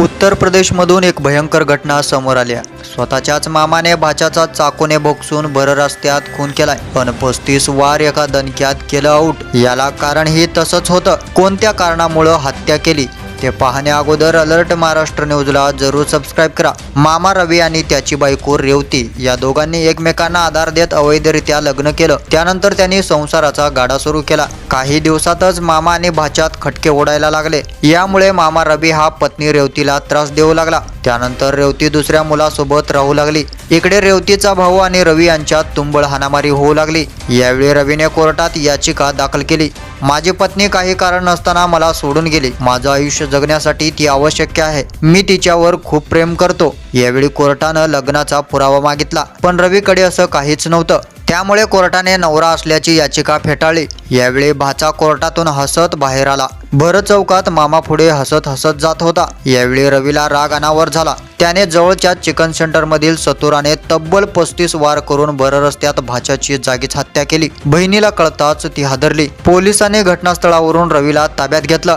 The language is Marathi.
उत्तर प्रदेशमधून एक भयंकर घटना समोर आल्या स्वतःच्याच मामाने भाच्याचा चाकूने भोगसून भर रस्त्यात खून केलाय. पण पस्तीस वार एका दणक्यात केलं आऊट. याला कारण हे तसंच होतं. कोणत्या कारणामुळं हत्या केली? ते पाहण्या अगोदर अलर्ट महाराष्ट्र न्यूजला जरूर सबस्क्राईब करा. मामा रवी आणि त्याची बायको रेवती या दोघांनी एकमेकांना आधार देत अवैधरित्या लग्न केलं. त्यानंतर त्यांनी संसाराचा गाडा सुरू केला. काही दिवसातच मामा आणि भाच्यात खटके ओढायला लागले. यामुळे मामा रवी हा पत्नी रेवतीला त्रास देऊ लागला. त्यानंतर रेवती दुसऱ्या मुलासोबत राहू लागली. इकडे रेवतीचा भाऊ आणि रवी यांच्यात तुंबळ हाणामारी होऊ लागली. यावेळी रवीने कोर्टात याचिका दाखल केली. माझी पत्नी काही कारण नसताना मला सोडून गेली. माझं आयुष्य जगण्यासाठी ती आवश्यक आहे. मी तिच्यावर खूप प्रेम करतो. यावेळी कोर्टानं लग्नाचा पुरावा मागितला. पण रवीकडे असं काहीच नव्हतं. त्यामुळे कोर्टाने नवरा असल्याची याचिका फेटाळली. यावेळी भाचा कोर्टातून हसत बाहेर आला. भर चौकात मामा पुढे हसत हसत जात होता. यावेळी रवीला राग अनावर झाला. त्याने जवळच्या चिकन सेंटर मधील सतुराने तब्बल पस्तीस वार करून भर रस्त्यात भाच्याची जागीच हत्या केली. बहिणीला कळताच ती हादरली. पोलिसांनी घटनास्थळावरून रवीला ताब्यात घेतलं.